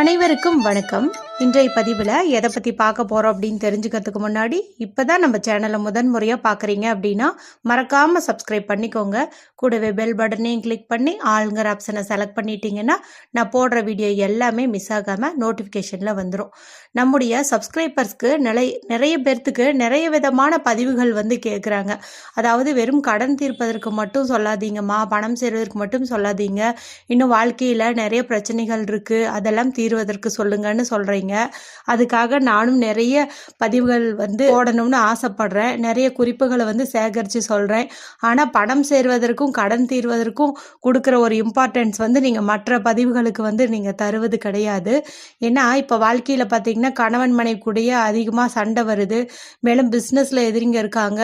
அனைவருக்கும் வணக்கம். இன்றைய பதிவில் எதை பற்றி பார்க்க போகிறோம் அப்படின்னு தெரிஞ்சுக்கிறதுக்கு முன்னாடி இப்போ தான் நம்ம சேனலை முதன் முறையாக பார்க்குறீங்க அப்படின்னா மறக்காமல் சப்ஸ்கிரைப் பண்ணிக்கோங்க. கூடவே பெல் பட்டனையும் கிளிக் பண்ணி ஆளுங்கிற ஆப்ஷனை செலக்ட் பண்ணிட்டீங்கன்னா நான் போடுற வீடியோ எல்லாமே மிஸ் ஆகாமல் நோட்டிஃபிகேஷனில் வந்துடும் நம்முடைய சப்ஸ்கிரைபர்ஸ்க்கு நிலை நிறைய பேர்த்துக்கு நிறைய விதமான பதிவுகள் வந்து கேட்குறாங்க அதாவது வெறும் கடன் தீர்ப்பதற்கு மட்டும் சொல்லாதீங்கம்மா பணம் சேர்வதற்கு மட்டும் சொல்லாதீங்க. இன்னும் வாழ்க்கையில் நிறைய பிரச்சனைகள் இருக்குது அதெல்லாம் தீர்வதற்கு சொல்லுங்கன்னு சொல்கிறீங்க அதுக்காக நானும் நிறைய பதிவுகள் வந்து போடணும்னு ஆசைப்படுறேன். நிறைய குறிப்புகளை வந்து சேகரித்து சொல்கிறேன் ஆனால் பணம் சேர்வதற்கும் கடன் தீர்வதற்கும் கொடுக்குற ஒரு இம்பார்ட்டன்ஸ் வந்து நீங்கள் மற்ற பதிவுகளுக்கு வந்து நீங்கள் தருவது கிடையாது. ஏன்னா இப்போ வாழ்க்கையில் பார்த்தீங்கன்னா கணவன் மனைவிக்குடைய அதிகமாக சண்டை வருது. மேலும் பிஸ்னஸில் எதிரிங்க இருக்காங்க.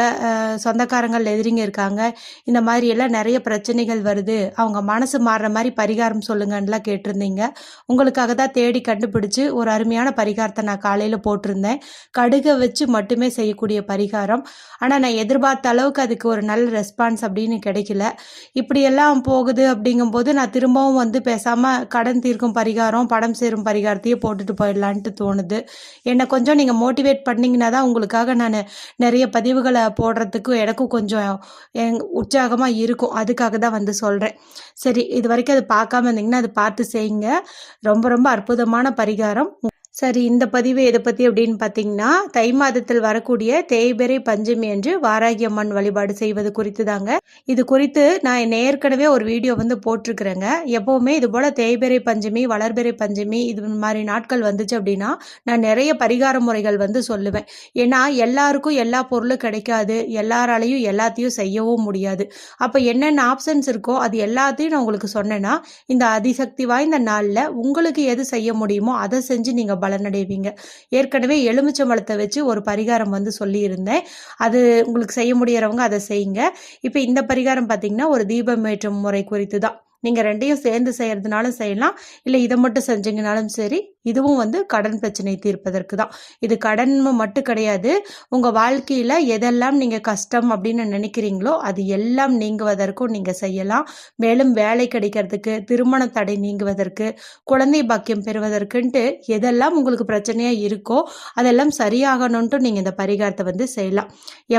சொந்தக்காரங்களில் சொந்தக்காரங்கள் எதிரிங்க இருக்காங்க. இந்த மாதிரி எல்லாம் நிறைய பிரச்சனைகள் வருது. அவங்க மனசு மாறுற மாதிரி பரிகாரம் சொல்லுங்கன்னுலாம் கேட்டிருந்தீங்க. உங்களுக்காக தான் தேடி கண்டுபிடிச்சு ஒரு அருமையான பரிகாரத்தை நான் காலையில் போட்டிருந்தேன். கடுகை வச்சு மட்டுமே செய்யக்கூடிய பரிகாரம். ஆனால் நான் எதிர்பார்த்த அளவுக்கு அதுக்கு ஒரு நல்ல ரெஸ்பான்ஸ் அப்படின்னு கிடைக்கல. இப்படியெல்லாம் போகுது அப்படிங்கும்போது நான் திரும்பவும் வந்து பேசாமல் கடன் தீர்க்கும் பரிகாரம் படம் சேரும் பரிகாரத்தையே போட்டுட்டு போயிடலான்ட்டு தோணுது. என்னை கொஞ்சம் நீங்கள் மோட்டிவேட் பண்ணிங்கன்னா தான் உங்களுக்காக நான் நிறைய பதிவுகளை போடுறதுக்கு எனக்கும் கொஞ்சம் எங் உற்சாகமாக இருக்கும். அதுக்காக தான் வந்து சொல்கிறேன் சரி இது வரைக்கும் அது பார்க்காம இருந்தீங்கன்னா அது பார்த்து செய்யுங்க. ரொம்ப ரொம்ப அற்புதமான பரிகாரம். சரி இந்த பதிவு எதை பற்றி அப்படின்னு பார்த்தீங்கன்னா தை மாதத்தில் வரக்கூடிய தேய்பிறை பஞ்சமி என்று வாராகி அம்மன் வழிபாடு செய்வது குறித்து தாங்க இது குறித்து நான் ஏற்கனவே ஒரு வீடியோ வந்து போட்டிருக்கிறேங்க. எப்போவுமே இது போல் தேய்பிறை பஞ்சமி வளர்பிறை பஞ்சமி இது மாதிரி நாட்கள் வந்துச்சு அப்படின்னா நான் நிறைய பரிகார முறைகள் வந்து சொல்லுவேன். ஏன்னா எல்லாருக்கும் எல்லா பொருளும் கிடைக்காது. எல்லாராலையும் எல்லாத்தையும் செய்யவும் முடியாது. அப்போ என்னென்ன ஆப்ஷன்ஸ் இருக்கோ அது எல்லாத்தையும் நான் உங்களுக்கு சொன்னேன்னா இந்த அதிசக்தி வாய்ந்த நாளில் உங்களுக்கு எது செய்ய முடியுமோ அதை செஞ்சு நீங்கள் பலனடைவீங்க ஏற்கனவே எலுமிச்சம்பழத்தை வச்சு ஒரு பரிகாரம் வந்து சொல்லியிருந்தேன். அது உங்களுக்கு செய்ய முடியறவங்க அதை செய்யுங்க. இப்போ இந்த பரிகாரம் பார்த்தீங்கன்னா ஒரு தீபமேற்றும் முறை குறித்து தான் நீங்கள் ரெண்டையும் சேர்ந்து செய்கிறதுனாலும் செய்யலாம். இல்லை இதை மட்டும் செஞ்சீங்கனாலும் சரி இதுவும் வந்து கடன் பிரச்சனை தீர்ப்பதற்கு தான். இது கடன் மட்டும் கிடையாது. உங்கள் வாழ்க்கையில் எதெல்லாம் நீங்கள் கஷ்டம் அப்படின்னு நினைக்கிறீங்களோ அது எல்லாம் நீங்குவதற்கும் நீங்கள் செய்யலாம். மேலும் வேலை கிடைக்கிறதுக்கு திருமண தடை நீங்குவதற்கு குழந்தை பாக்கியம் பெறுவதற்குன்ட்டு எதெல்லாம் உங்களுக்கு பிரச்சனையாக இருக்கோ அதெல்லாம் சரியாகணுன்ட்டு நீங்கள் இந்த பரிகாரத்தை வந்து செய்யலாம்.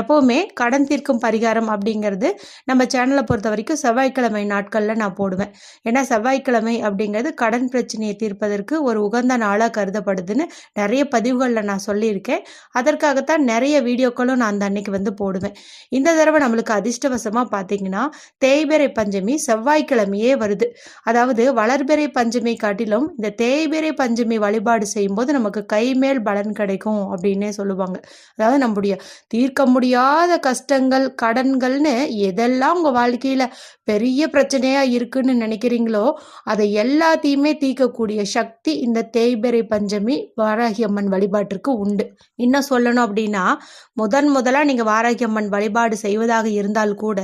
எப்போவுமே கடன் தீர்க்கும் பரிகாரம் அப்படிங்கிறது நம்ம சேனலை பொறுத்த வரைக்கும் செவ்வாய்க்கிழமை நாட்களில் நான் போடுவேன். ஏன்னா செவ்வாய்க்கிழமை அப்படிங்கிறது கடன் பிரச்சனையை தீர்ப்பதற்கு ஒரு உகந்த நாளாக கருதப்படுதுன்னு நிறைய பதிவுகளில் நான் சொல்லியிருக்கேன். அதற்காகத்தான் நிறைய வீடியோக்களும் நான் அந்த அன்னைக்கு வந்து போடுவேன். இந்த தடவை நம்மளுக்கு அதிர்ஷ்டவசமாக பார்த்தீங்கன்னா தேய்பிறை பஞ்சமி செவ்வாய்க்கிழமையே வருது. அதாவது வளர்பிறை பஞ்சமி காட்டிலும் இந்த தேய்பிறை பஞ்சமி வழிபாடு செய்யும்போது நமக்கு கைமேல் பலன் கிடைக்கும் அப்படின்னே சொல்லுவாங்க. அதாவது நம்முடைய தீர்க்க முடியாத கஷ்டங்கள் கடன்கள்னு எதெல்லாம் உங்கள் வாழ்க்கையில் பெரிய பிரச்சனையாக இருக்குன்னு நினைக்கிறீங்களோ அதை எல்லாத்தையுமே தீர்க்கக்கூடிய சக்தி இந்த தேய்பிறை பஞ்சமி வாராகி அம்மன் வழிபாட்டிற்கு உண்டு. இன்னும் சொல்லணும் அப்படின்னா முதன் முதலாக நீங்கள் வாராகி அம்மன் வழிபாடு செய்வதாக இருந்தால் கூட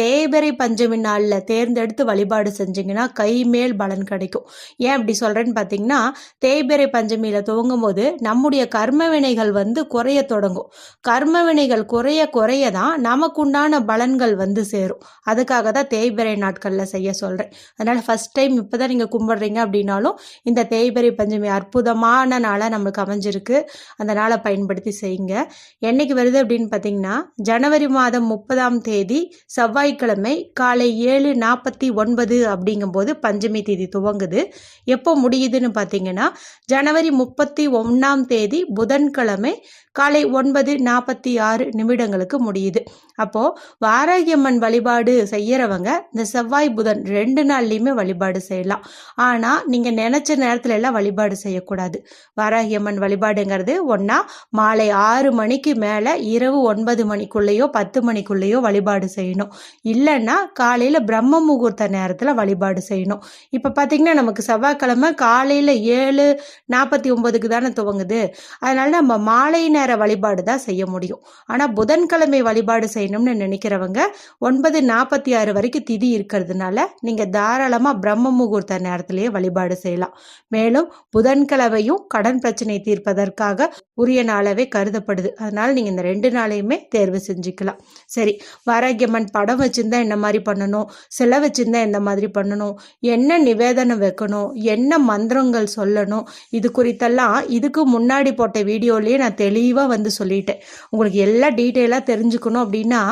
தேய்பிறை பஞ்சமி நாளில் தேர்ந்தெடுத்து வழிபாடு செஞ்சீங்கன்னா கைமேல் பலன் கிடைக்கும். ஏன் அப்படி சொல்கிறேன்னு பார்த்தீங்கன்னா தேய்பிறை பஞ்சமியில் துவங்கும் போது நம்முடைய கர்ம வினைகள் வந்து குறைய தொடங்கும். கர்ம வினைகள் குறைய குறைய தான் நமக்குண்டான பலன்கள் வந்து சேரும். அதுக்காக தான் தேய்பிறை நாட்களில் செய்ய சொல்கிறேன் அதனால் ஃபஸ்ட் டைம் இப்போ தான் நீங்கள் கும்பிட்றீங்க அப்படின்னாலும் இந்த தேய்பிறை பஞ்சமி அற்புதமான நாளாக நம்மளுக்கு அமைஞ்சிருக்கு. அந்த நாளை பயன்படுத்தி செய்யுங்க. என்னைக்கு வருது அப்படின்னு பார்த்தீங்கன்னா ஜனவரி மாதம் முப்பதாம் தேதி செவ்வாய்க்கிழமை காலை ஏழு நாற்பத்தி ஒன்பது அப்படிங்கும்போது பஞ்சமி தேதி துவங்குது. எப்போ முடியுதுன்னு பார்த்தீங்கன்னா ஜனவரி முப்பத்தி ஒன்றாம் தேதி புதன்கிழமை காலை ஒன்பது நாற்பத்தி ஆறு நிமிடங்களுக்கு முடியுது. அப்போது வாராகியம்மன் வழிபாடு செய்கிறவங்க இந்த செவ்வாய் புதன் ரெண்டு நாள்லையுமே வழிபாடு செய்யலாம். ஆனால் நீங்கள் நினச்ச நேரத்துல எல்லாம் வழிபாடு செய்யக்கூடாது. வாராகியம்மன் வழிபாடுங்கிறது ஒன்றா மாலை ஆறு மணிக்கு மேலே இரவு ஒன்பது மணிக்குள்ளேயோ பத்து மணிக்குள்ளேயோ வழிபாடு செய்யணும். இல்லைன்னா காலையில் பிரம்ம முகூர்த்த நேரத்தில் வழிபாடு செய்யணும். இப்போ பார்த்தீங்கன்னா நமக்கு செவ்வாய்க்கிழமை காலையில் ஏழு நாற்பத்தி ஒம்பதுக்கு தானே துவங்குது. அதனால நம்ம மாலை நேர வழிபாடு தான் செய்ய முடியும். ஆனால் புதன்கிழமை வழிபாடு செய்யணும்னு நினைக்கிறவங்க ஒன்பது நாற்பத்தி ஆறு வரைக்கும் திதி இருக்கிறதுனால நீங்கள் தாராளமாக பிரம்ம முகூர்த்த நேரத்திலேயே வழிபாடு செய்யலாம். மேலும் புதன்கிழமையும் கடன் பிரச்சனை தீர்ப்பதற்காக உரிய நாளாகவே கருதப்படுது. அதனால் நீங்கள் இந்த ரெண்டு நாளையுமே தேர்வு செஞ்சுக்கலாம். சரி வாராகியம்மன் படம் வச்சுருந்தா என்ன மாதிரி பண்ணணும்? சிலை வச்சுருந்தா எந்த மாதிரி பண்ணணும்? என்ன நிவேதனம் வைக்கணும்? என்ன மந்திரங்கள் சொல்லணும்? இது குறித்தெல்லாம் இதுக்கு முன்னாடி போட்ட வீடியோலேயே நான் தெளிவாக வந்து சொல்லிட்டேன். உங்களுக்கு எல்லாம் டீட்டெயிலாக தெரிஞ்சுக்கணும் அப்படின்னா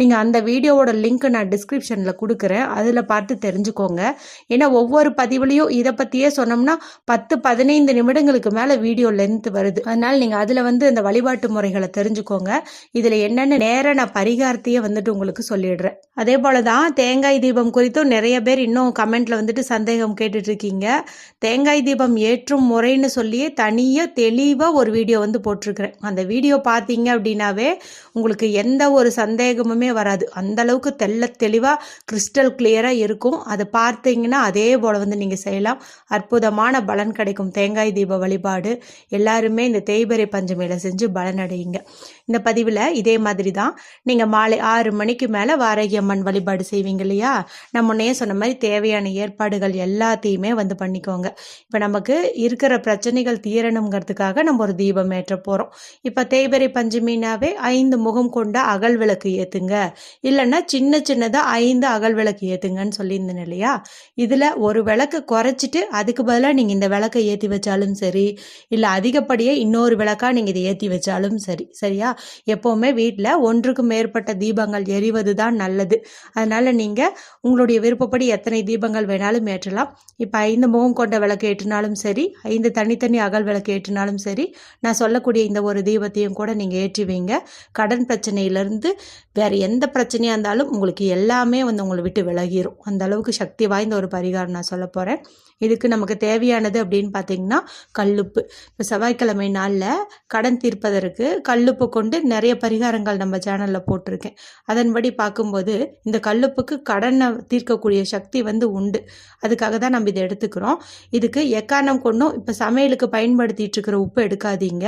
நீங்கள் அந்த வீடியோவோட லிங்க் நான் டிஸ்கிரிப்ஷனில் கொடுக்குறேன். அதில் பார்த்து தெரிஞ்சுக்கோங்க. ஏன்னா ஒவ்வொரு பதிவுலேயும் இதை பற்றியே சொன்னோம்னா பத்து பதினைந்து நிமிடங்களுக்கு மேலே வீடியோ லென்த் வருது. அதனால் நீங்கள் அதில் வந்து இந்த வழிபாட்டு முறைகளை தெரிஞ்சுக்கோங்க. இதில் என்னென்ன நேர நான் பரிகாரத்தையே வந்துட்டு உங்களுக்கு சொல்லிடுறேன். அதே போல தான் தேங்காய் தீபம் குறித்தும் நிறைய பேர் இன்னும் கமெண்ட்ல வந்துட்டு சந்தேகம் கேட்டுட்ருக்கீங்க. தேங்காய் தீபம் ஏற்றும் முறைன்னு சொல்லியே தனியாக தெளிவாக ஒரு வீடியோ வந்து போட்டிருக்கிறேன். அந்த வீடியோ பார்த்தீங்க அப்படின்னாவே உங்களுக்கு எந்த ஒரு சந்தேகமுமே வராது. அந்தளவுக்கு தெல்ல தெள்ள தெளிவாக கிறிஸ்டல் கிளியராக இருக்கும். அதை பார்த்தீங்கன்னா அதே போல் வந்து நீங்கள் செய்யலாம். அற்புதமான பலன் கிடைக்கும். தேங்காய் தீப வழிபாடு. எல்லாருமே இந்த தேய்பிறை பஞ்சமேல செஞ்சு பலனடையுங்க. இந்த பதிவில் இதே மாதிரி தான் நீங்கள் மாலை ஆறு மணிக்கு மேலே வாராகி அம்மன் வழிபாடு செய்வீங்க இல்லையா? நான் முன்னையே சொன்ன மாதிரி தேவையான ஏற்பாடுகள் எல்லாத்தையுமே வந்து பண்ணிக்கோங்க. இப்போ நமக்கு இருக்கிற பிரச்சனைகள் தீரணுங்கிறதுக்காக நம்ம ஒரு தீபம் ஏற்ற போகிறோம் இப்போ தேய்பிறை பஞ்சமினாவே ஐந்து முகம் கொண்ட அகல் விளக்கு ஏற்றுங்க இல்லைன்னா சின்ன சின்னதாக ஐந்து அகல் விளக்கு ஏற்றுங்கன்னு சொல்லியிருந்தேன் இல்லையா? இதில் ஒரு விளக்கு குறைச்சிட்டு அதுக்கு பதிலாக நீங்கள் இந்த விளக்கை ஏற்றி வச்சாலும் சரி இல்லை அதிகப்படியே இன்னொரு விளக்கு விளக்காக நீங்கள் இதை ஏற்றி வச்சாலும் சரி சரியா? எப்போவுமே வீட்டில் ஒன்றுக்கு மேற்பட்ட தீபங்கள் எரிவது தான் நல்லது. அதனால் நீங்கள் உங்களுடைய விருப்பப்படி எத்தனை தீபங்கள் வேணாலும் ஏற்றலாம். இப்போ ஐந்து முகம் கொண்ட விளக்கு ஏற்றினாலும் சரி ஐந்து தனித்தனி அகல் விளக்கு ஏற்றினாலும் சரி நான் சொல்லக்கூடிய இந்த ஒரு தீபத்தையும் கூட நீங்கள் ஏற்றி வைங்க. கடன் பிரச்சனையிலேருந்து வேறு எந்த பிரச்சனையாக இருந்தாலும் உங்களுக்கு எல்லாமே வந்து உங்களை விட்டு விலகிரும். அந்த அளவுக்கு சக்தி வாய்ந்த ஒரு பரிகாரம் நான் சொல்ல போகிறேன் இதுக்கு நமக்கு தேவையானது அப்படின்னு பார்த்தீங்கன்னா கல்லுப்பு. இப்போ செவ்வாய்க்கிழமை நாளில் கடன் தீர்ப்பதற்கு கல்லுப்பு கொண்டு நிறைய பரிகாரங்கள் நம்ம சேனலில் போட்டிருக்கேன். அதன்படி பார்க்கும்போது இந்த கல்லுப்புக்கு கடனை தீர்க்கக்கூடிய சக்தி வந்து உண்டு. அதுக்காக தான் நம்ம இதை எடுத்துக்கிறோம். இதுக்கு எக்காரணம் கொண்டும் இப்போ சமையலுக்கு பயன்படுத்திட்டு இருக்கிற உப்பு எடுக்காதீங்க.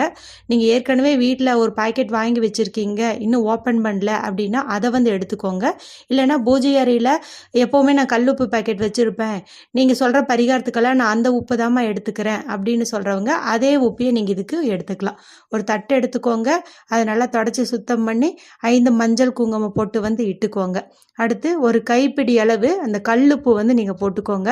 நீங்கள் ஏற்கனவே வீட்டில் ஒரு பாக்கெட் வாங்கி வச்சுருக்கீங்க. இன்னும் ஓப்பன் பண்ணல அப்படின்னா அதை வந்து எடுத்துக்கோங்க. இல்லைன்னா பூஜை அறையில் எப்போவுமே நான் கல்லுப்பு பாக்கெட் வச்சுருப்பேன். நீங்கள் சொல்கிற பரிகாரத்துக்கெல்லாம் நான் அந்த உப்பு தாம்மா எடுத்துக்கிறேன் அப்படின்னு சொல்கிறவங்க அதே உப்பையை நீங்கள் இதுக்கு எடுத்துக்கலாம். ஒரு தட்டு எடுத்துக்கோங்க. அதை நல்லா தொடச்சி சுத்தம் பண்ணி ஐந்து மஞ்சள் குங்குமம் போட்டு வந்து இட்டுக்கோங்க. அடுத்து ஒரு கைப்பிடி அளவு அந்த கல்லுப்பு வந்து நீங்கள் போட்டுக்கோங்க.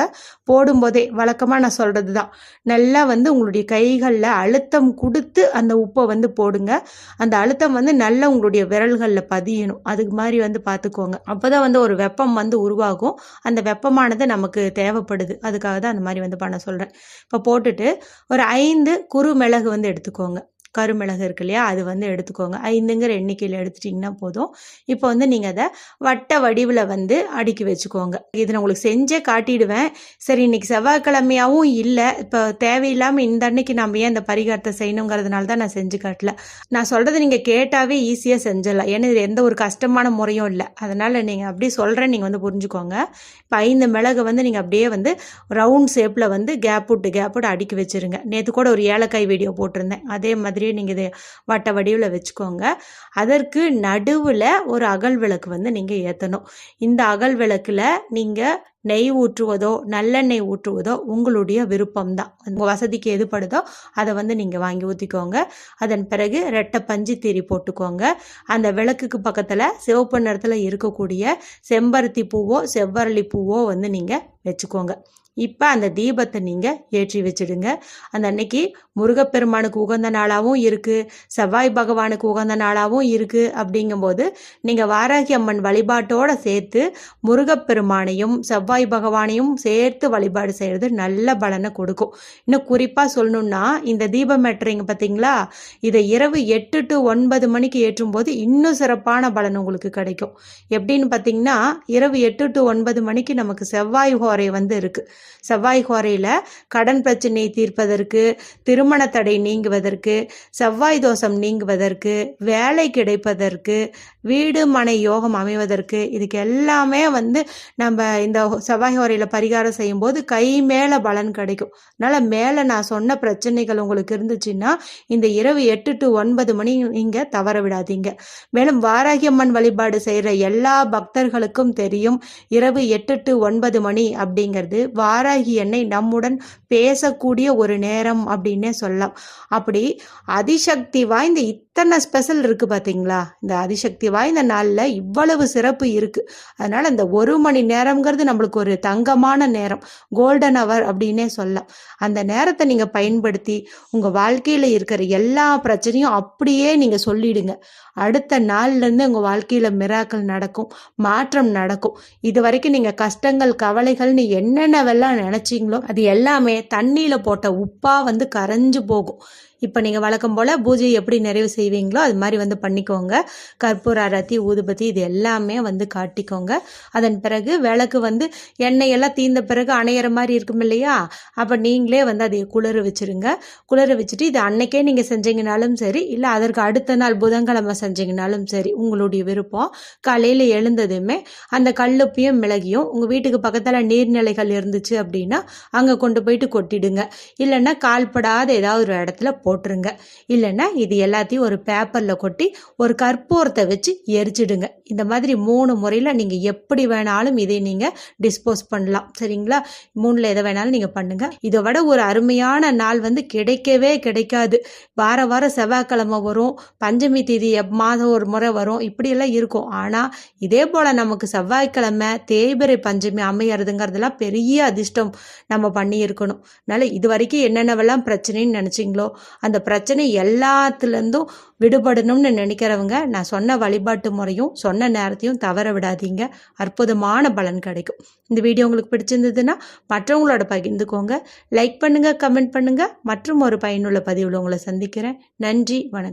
போடும்போதே வழக்கமாக நான் சொல்கிறது தான் நல்லா வந்து உங்களுடைய கைகளில் அழுத்தம் கொடுத்து அந்த உப்பை வந்து போடுங்க. அந்த அழுத்தம் வந்து நல்லா உங்களுடைய விரல்களில் பதியணும். அதுக்கு மாதிரி வந்து பார்த்துக்கோங்க. அப்போ தான் வந்து ஒரு வெப்பம் வந்து உருவாகும். அந்த வெப்பமானது நமக்கு தேவைப்படுது. அதுக்காக தான் அந்த மாதிரி வந்து பண்ண சொல்கிறேன் இப்போ போட்டுட்டு ஒரு ஐந்து குறு மிளகு வந்து எடுத்துக்கோங்க. கருமிளகு இருக்கு இல்லையா அது வந்து எடுத்துக்கோங்க. ஐந்துங்கிற எண்ணிக்கையில் எடுத்துட்டிங்கன்னா போதும். இப்போ வந்து நீங்கள் அதை வட்ட வடிவில் வந்து அடுக்கி வச்சுக்கோங்க. இது நான் உங்களுக்கு செஞ்சே காட்டிடுவேன். சரி இன்னைக்கு செவ்வாய்க்கிழமையாகவும் இல்லை. இப்போ தேவையில்லாமல் இந்த அன்னைக்கு நம்ம ஏன் இந்த பரிகாரத்தை செய்யணுங்கிறதுனால தான் நான் செஞ்சு காட்டல. நான் சொல்கிறது நீங்கள் கேட்டாவே ஈஸியாக செஞ்சிடலாம். ஏன்னா இது எந்த ஒரு கஷ்டமான முறையும் இல்லை. அதனால் நீங்கள் அப்படி சொல்கிறேன் நீங்கள் வந்து புரிஞ்சுக்கோங்க. இப்போ ஐந்து மிளகு வந்து நீங்கள் அப்படியே வந்து ரவுண்ட் ஷேப்பில் வந்து கேப் விட்டு கேப் விட்டு அடுக்கி வச்சுருங்க. நேற்று கூட ஒரு ஏலக்காய் வீடியோ போட்டிருந்தேன். அதே மாதிரி மாதிரியே நீங்கள் இதை வட்ட வடிவில் வச்சுக்கோங்க. அதற்கு நடுவில் ஒரு அகல் விளக்கு வந்து நீங்கள் ஏற்றணும் இந்த அகல் விளக்கில் நீங்கள் நெய் ஊற்றுவதோ நல்லெண்ணெய் ஊற்றுவதோ உங்களுடைய விருப்பம்தான். உங்கள் வசதிக்கு எதுப்படுதோ அதை வந்து நீங்கள் வாங்கி ஊற்றிக்கோங்க அதன் பிறகு ரெட்டை பஞ்சு தீரி போட்டுக்கோங்க. அந்த விளக்குக்கு பக்கத்தில் சிவப்பு நிறத்தில் இருக்கக்கூடிய செம்பருத்தி பூவோ செவ்வரளி பூவோ வந்து நீங்கள் வச்சுக்கோங்க. இப்போ அந்த தீபத்தை நீங்கள் ஏற்றி வச்சிடுங்க. அந்த அன்னைக்கு முருகப்பெருமானுக்கு உகந்த நாளாகவும் இருக்குது செவ்வாய் பகவானுக்கு உகந்த நாளாகவும் இருக்குது அப்படிங்கும்போது நீங்கள் வாராகி அம்மன் வழிபாட்டோடு சேர்த்து முருகப்பெருமானையும் செவ்வாய் பகவானையும் சேர்த்து வழிபாடு செய்கிறது நல்ல பலனை கொடுக்கும். இன்னும் குறிப்பாக சொல்லணுன்னா இந்த தீபம் ஏற்றுறீங்க பார்த்தீங்களா இதை இரவு எட்டு டு ஒன்பது மணிக்கு ஏற்றும் போது இன்னும் சிறப்பான பலன் உங்களுக்கு கிடைக்கும். எப்படின்னு பார்த்தீங்கன்னா இரவு எட்டு டு ஒன்பது மணிக்கு நமக்கு செவ்வாய் ஹோரை வந்து இருக்குது செவ்வாய் ஹோரையில் கடன் பிரச்சனை தீர்ப்பதற்கு திருமண தடை நீங்குவதற்கு செவ்வாய் தோஷம் நீங்குவதற்கு வேலை கிடைப்பதற்கு வீடு மனை யோகம் அமைவதற்கு இதுக்கு எல்லாமே வந்து நம்ம இந்த செவ்வாய் ஹோரையில் பரிகாரம் செய்யும்போது கை மேலே பலன் கிடைக்கும். அதனால் மேலே நான் சொன்ன பிரச்சனைகள் உங்களுக்கு இருந்துச்சுன்னா இந்த இரவு எட்டு டு ஒன்பது மணி நீங்கள் தவற விடாதீங்க. மேலும் வாராகி அம்மன் வழிபாடு செய்கிற எல்லா பக்தர்களுக்கும் தெரியும் இரவு எட்டு டு ஒன்பது மணி அப்படிங்கிறது வா வாராகி என்னை நம்முடன் பேசக்கூடிய ஒரு நேரம் அப்படின்னே சொல்லலாம். அப்படி அதிசக்தி வாய்ந்த இத்தனை ஸ்பெஷல் இருக்குது பார்த்தீங்களா இந்த அதிசக்தி வாய்ந்த நாளில் இவ்வளவு சிறப்பு இருக்குது அதனால் இந்த ஒரு மணி நேரம்ங்கிறது நம்மளுக்கு ஒரு தங்கமான நேரம். கோல்டன் அவர் அப்படின்னே சொல்லலாம். அந்த நேரத்தை நீங்கள் பயன்படுத்தி உங்கள் வாழ்க்கையில் இருக்கிற எல்லா பிரச்சனையும் அப்படியே நீங்கள் சொல்லிடுங்க. அடுத்த நாள்லேருந்து உங்கள் வாழ்க்கையில் மிராக்கள் நடக்கும் மாற்றம் நடக்கும். இது வரைக்கும் நீங்கள் கஷ்டங்கள் கவலைகள்னு என்னென்னவெல்லாம் நினச்சிங்களோ அது எல்லாமே தண்ணியில் போட்ட உப்பாக வந்து கரைஞ்சு போகும். இப்போ நீங்கள் வழக்கம் போல் பூஜையை எப்படி நிறைவு செய்வீங்களோ அது மாதிரி வந்து பண்ணிக்கோங்க. கற்பூர அரத்தி ஊதுபத்தி இது எல்லாமே வந்து காட்டிக்கோங்க. அதன் பிறகு விளக்கு வந்து எண்ணெய் எல்லாம் தீர்ந்த பிறகு அணையிற மாதிரி இருக்கும் இல்லையா? அப்போ நீங்களே வந்து அதை குளிர வச்சுருங்க. குளிர வச்சுட்டு இது அன்னைக்கே நீங்கள் செஞ்சீங்கனாலும் சரி இல்லை அதற்கு அடுத்த நாள் புதன்கிழமை செஞ்சீங்கனாலும் சரி உங்களுடைய விருப்பம். காலையில் எழுந்ததுமே அந்த கல்லுப்பையும் மிளகியும் உங்கள் வீட்டுக்கு பக்கத்தில் நீர்நிலைகள் இருந்துச்சு அப்படின்னா அங்கே கொண்டு போயிட்டு கொட்டிடுங்க. இல்லைன்னா கால்படாத ஏதாவது ஒரு இடத்துல போட்டுருங்க. இல்லைன்னா இது எல்லாத்தையும் ஒரு பேப்பரில் கொட்டி ஒரு கற்பூரத்தை வச்சு எரிச்சிடுங்க. இந்த மாதிரி மூணு முறையில் நீங்கள் எப்படி வேணாலும் இதை நீங்கள் டிஸ்போஸ் பண்ணலாம். சரிங்களா? மூணில் எதை வேணாலும் நீங்கள் பண்ணுங்கள் இதை விட ஒரு அருமையான நாள் வந்து கிடைக்கவே கிடைக்காது. வார வாரம் செவ்வாய்க்கிழமை வரும். பஞ்சமி தேதி மாதம் ஒரு முறை வரும். இப்படியெல்லாம் இருக்கும். ஆனால் இதே போல் நமக்கு செவ்வாய்க்கிழமை தேய்பிரை பஞ்சமி அமையறதுங்கிறதுலாம் பெரிய அதிர்ஷ்டம் நம்ம பண்ணியிருக்கணும். அதனால் இது வரைக்கும் என்னென்னவெல்லாம் பிரச்சனைன்னு நினச்சிங்களோ அந்த பிரச்சனை எல்லாத்துலேருந்தும் விடுபடணும்னு நினைக்கிறவங்க நான் சொன்ன வழிபாட்டு முறையும் சொன்ன நேரத்தையும் தவற விடாதீங்க. அற்புதமான பலன் கிடைக்கும். இந்த வீடியோ உங்களுக்கு பிடிச்சிருந்ததுன்னா மற்றவங்களோட பகிர்ந்துக்கோங்க. லைக் பண்ணுங்கள் கமெண்ட் பண்ணுங்கள் மற்றும் ஒரு பயனுள்ள பதிவில் உங்களை சந்திக்கிறேன். நன்றி வணக்கம்.